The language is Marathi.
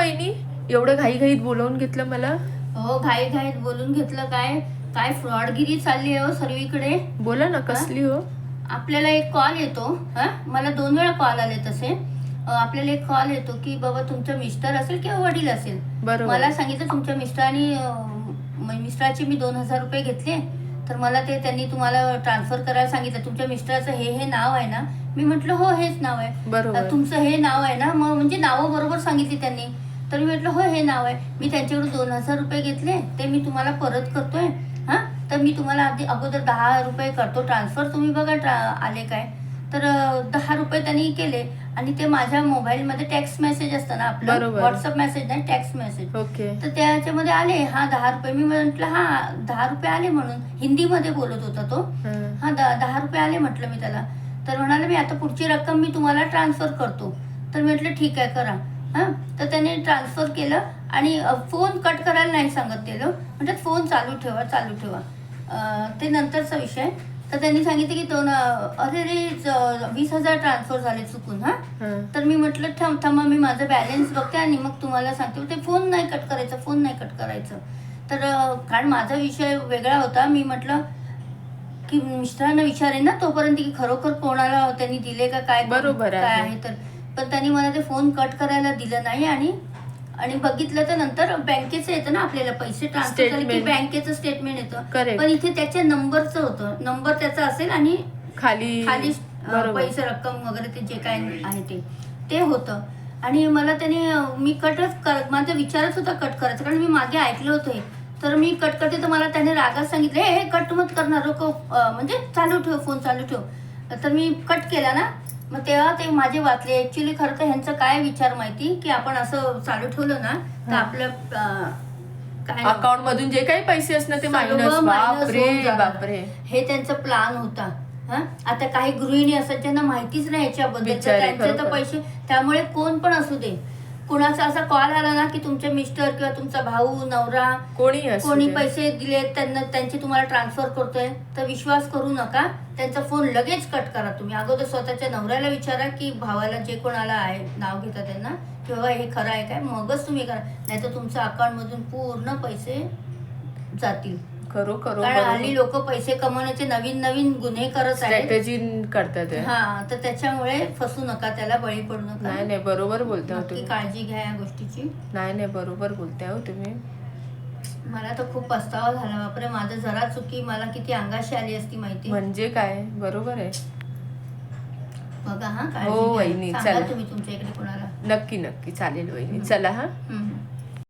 वहिनी एवढं घाई घाईत बोलवून घेतलं मला? हो घाई घाईत बोलून घेतलं काय? काय फ्रॉडगिरी चालली आहे हो सर्वीकडे? बोला ना कसली हो? आपल्याला एक कॉल येतो हा? मला दोन वेळा कॉल आले तसे. अं, आपल्याला एक कॉल येतो की बाबा तुमचं मिस्टर असेल किंवा वडील असेल? बरोबर. मला सांगितलं तुमच्या मिस्टरांनी अं, म- मिस्टराचे मी दोन हजार रुपये घेतले. तर मला ते त्यांनी तुम्हाला ट्रान्सफर करायला सांगितलं. तुमच्या मिस्टराचं हे हे नाव आहे ना? मी म्हटलं हो हेच नाव आहे. बरोबर. तुमचं हे नाव आहे ना? मग म्हणजे नावं बरोबर सांगितली त्यांनी. तर मी म्हटलं हो हे नाव आहे. मी त्यांच्याकडून दोन हजार रुपये घेतले ते मी तुम्हाला परत करतोय. हां? तर मी तुम्हाला आधी अगोदर दहा रुपये करतो. ट्रान्सफर तुम्ही बघा ट्रा आले काय. तर दहा रुपये त्यांनी केले आणि ते माझ्या मोबाईलमध्ये टेक्स्ट मेसेज असतं ना आपलं. व्हॉट्सअप मेसेज नाही टेक्स्ट मेसेज ओके. तर त्याच्यामध्ये आले हा दहा रुपये. मी म्हटलं हा दहा रुपये आले म्हणून. हिंदीमध्ये बोलत होता तो. हं. दहा रुपये आले म्हटलं मी त्याला. तर म्हणाले मी आता पुढची रक्कम मी तुम्हाला ट्रान्सफर करतो. तर मी म्हटलं ठीक आहे करा. हां? तर त्याने ट्रान्सफर केलं आणि फोन कट करायला नाही सांगत ते लोक म्हणतात फोन चालू ठेवा चालू ठेवा. ते नंतरचा विषय. तर त्यांनी सांगितलं की दोन अरे रे वीस हजार ट्रान्सफर झाले चुकून हां. तर मी म्हटलं थांब थांबा मी माझं बॅलन्स बघते आणि मग तुम्हाला सांगते. ते फोन नाही कट करायचा फोन नाही कट करायचं. तर कारण माझा विषय वेगळा होता. मी म्हटलं की मिस्टरांना विचारेन ना तोपर्यंत की खरोखर कोणाला त्यांनी दिले का काय बरोबर. काय आहे तर. पण त्यांनी मला ते फोन कट करायला दिलं नाही आणि आणि बघितलं तर नंतर बँकेचं येतं ना आपल्याला पैसे ट्रान्सफर की. बँकेचं स्टेटमेंट येतं. पण इथे त्याच्या नंबरचं होतं. नंबर त्याचा असेल आणि खाली खाली पैसे रक्कम वगैरे ते जे काय आहे ते ते होतं. आणि मला त्याने मी कटच कर माझा विचारच होता कट करायचा. कारण मी मागे ऐकलं होतं तर मी कट करते तर मला त्याने रागात सांगितलं हे कट मत करणार म्हणजे चालू ठेव फोन चालू ठेव. तर मी कट केला ना. मग तेव्हा ते माझे वाचले. ऍक्च्युली खरं तर ह्यांचा काय विचार माहिती? की आपण असं चालू ठेवलं ना तर. आपलं अकाउंट मधून जे काही पैसे असणार ते बापरे हे त्यांचा प्लान होता. हा? आता काही गृहिणी असतात ज्यांना माहितीच नाही याच्याबद्दल त्यांचे तर. पैसे त्यामुळे कोण पण असू दे. कुणाचा असा कॉल आला ना की तुमचे मिस्टर किंवा तुमचा भाऊ नवरा कोणी असू कोणी दे. पैसे दिले त्यांना त्यांचे तुम्हाला ट्रान्सफर करतोय तर विश्वास करू नका. त्यांचा फोन लगेच कट करा तुम्ही. अगोदर स्वतःच्या नवऱ्याला विचारा की भावाला जे कोणाला आहे नाव घेता त्यांना की बाबा हे खरं आहे काय? मगच तुम्ही करा. नाही तर तुमच्या अकाउंट मधून पूर्ण पैसे जातील. खरो खरो कारण हल्ली लोक पैसे कमवण्याचे नवीन नवीन गुन्हे करत आहेत. स्ट्रॅटेजी करतात. हा तर त्याच्यामुळे फसू नका त्याला बळी पडू नका. नाही नाही बरोबर बोलताय हो नक्की तुम्ही. काळजी घ्या या गोष्टीची. नाही नाही बरोबर बोलताय हो तुम्ही. मला तर खूप पस्तावा झाला बापरे माझं जरा चुकी मला किती अंगाशी आली असती माहिती? म्हणजे काय? बरोबर आहे. बघा हा हो, वहिनी, सांगा चला. तुम्ही तुमच्या इकडे कोणाला. नक्की नक्की चालेल वहिनी. चला हा.